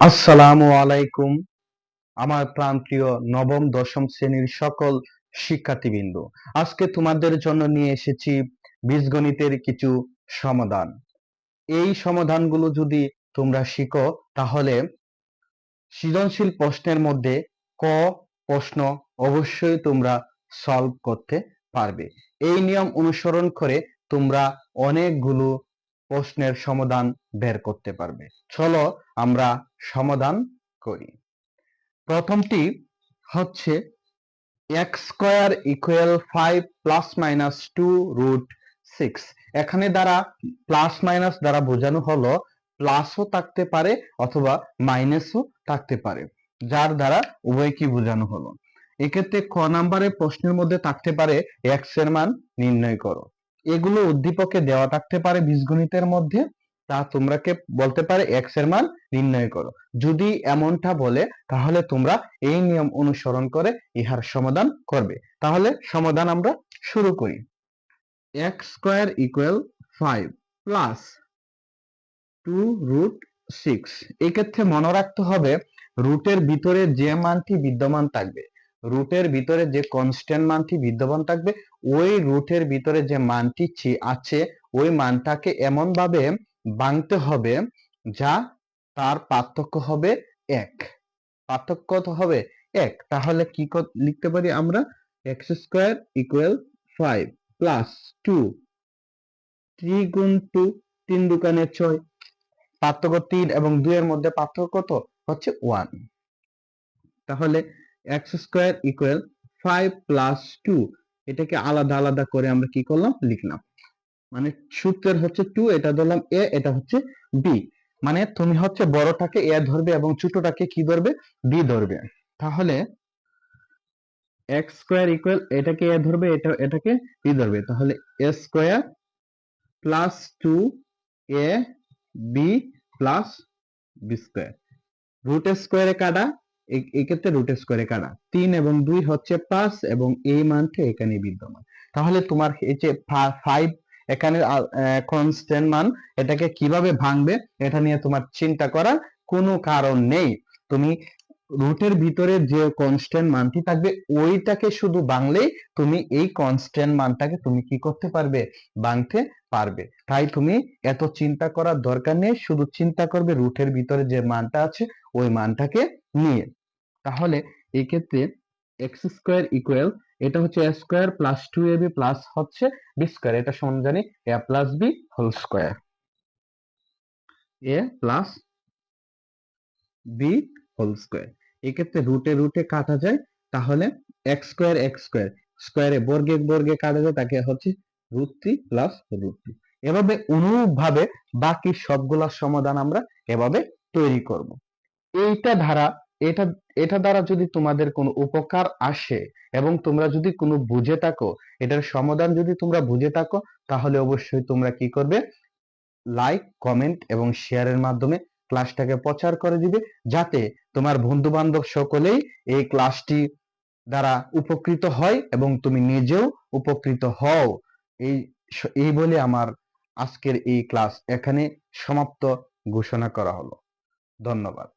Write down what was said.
আসসালামু আলাইকুম, আমার প্রান্তীয় নবম, দশম শ্রেণির সকল শিক্ষার্থীবৃন্দ। আজকে তোমাদের জন্য নিয়ে এসেছি বীজগণিতের কিছু সমাধান। এই সমাধানগুলো যদি তোমরা শিখো, তাহলে সৃজনশীল প্রশ্নের মধ্যে ক প্রশ্ন অবশ্যই তোমরা সলভ করতে পারবে। এই নিয়ম অনুসরণ করে তোমরা অনেকগুলো প্রশ্নের সমাধান বের করতে পারবে। চলো আমরা সমাধান করি। প্রথমটি হচ্ছে X square equal five plus minus two root six এখানে দ্বারা প্লাস মাইনাস দ্বারা বোঝানো হলো প্লাসও থাকতে পারে অথবা মাইনাসও থাকতে পারে, যার দ্বারা উভয় কি বোঝানো হলো। এক্ষেত্রে ক নাম্বারের প্রশ্নের মধ্যে থাকতে পারে এক্সের মান নির্ণয় করো। এগুলো উদ্দীপকে দেওয়া থাকতে পারে বীজগণিতের মধ্যে, তা তোমরা কে বলতে পারে এক্সের মান নির্ণয় করো। যদি এমনটা বলে, তাহলে তোমরা এই নিয়ম অনুসরণ করে ইহার সমাধান করবে। তাহলে সমাধান আমরা শুরু করি। X square equal five plus two root six এক্ষেত্রে মনে রাখতে হবে রুটের ভিতরে যে মানটি বিদ্যমান থাকবে রুটের ভিতরে যে কনস্ট্যান্ট মানটি বিদ্যমান থাকবে, ওই রুটের ভিতরে যে মানটি আছে, ওই মানটাকে এমন ভাবে ভাঙতে হবে যা তার পার্থক্য হবে এক। পার্থক্য হবে এক। তাহলে কি লিখতে পারি আমরা? X square equal five plus two three গুণ টু তিন দোকানে ছয়। পার্থক্য তিন এবং দুইয়ের মধ্যে পার্থক্য কত? হচ্ছে ওয়ান তাহলে X square equal five plus two এটাকে আলাদা আলাদা করে আমরা কি করলাম? লিখলাম। মানে সূত্রের হচ্ছে টু এটা ধরলাম এ এটা হচ্ছে বি মানে তুমি হচ্ছে বড়টাকে এ ধরবে এবং ছোটটাকে কি ধরবে? বি ধরবে। তাহলে এক্স স্কোয়ার ইকুয়াল এটাকে এ ধরবে, এটা, এটাকে বি ধরবে। তাহলে A square plus two A B plus B square root স্কোয়ারে কাটা? এক্ষেত্রে রুট স্কোয়ারে কাটা। তিন এবং দুই হচ্ছে পাঁচ এবং এই মানটা এখানে বিদ্যমান। তাহলে তোমার এই যে ফাইভ এখানে কনস্ট্যান্ট মান, এটাকে কীভাবে ভাঙবে, এটা নিয়ে তোমার চিন্তা করার কোনো কারণ নেই। তুমি রুটের ভিতরে যে কনস্ট্যান্ট মানটি থাকবে, ওইটাকে শুধু ভাঙলেই তুমি এই কনস্ট্যান্ট মানটাকে তুমি কি করতে পারবে? ভাঙতে পারবে। তাই তুমি এত চিন্তা করার দরকার নেই, শুধু চিন্তা করবে রুটের ভিতরে যে মানটা আছে, ওই মানটাকে নিয়ে। তাহলে এক্ষেত্রে এক্স স্কোয়ার ইকুয়াল এটা হচ্ছে A square plus two A B plus হচ্ছে বি স্কোয়ার এটা সমান জানি A plus B whole square A plus B whole square এক্ষেত্রে রুটে রুটে কাটা যায়, তাহলে এক্স স্কোয়ার এক্স স্কোয়ার স্কোয়ারে বর্গে বর্গে কাটা যায়, তাকে হচ্ছে root three plus root three এভাবে অনুরূপভাবে বাকি সবগুলা সমাধান আমরা এভাবে তৈরি করব। এইটা ধারা এটা এটা দ্বারা যদি তোমাদের কোনো উপকার আসে এবং তোমরা যদি কোনো বুঝে থাকো, এটার সমাধান যদি তোমরা বুঝে থাকো, তাহলে অবশ্যই তোমরা কি করবে? লাইক কমেন্ট এবং শেয়ারের মাধ্যমে ক্লাসটাকে প্রচার করে দিবে, যাতে তোমার বন্ধু বান্ধব সকলেই এই ক্লাসটি দ্বারা উপকৃত হয় এবং তুমি নিজেও উপকৃত হও। এই এই বলে আমার আজকের এই ক্লাস এখানে সমাপ্ত ঘোষণা করা হলো। ধন্যবাদ।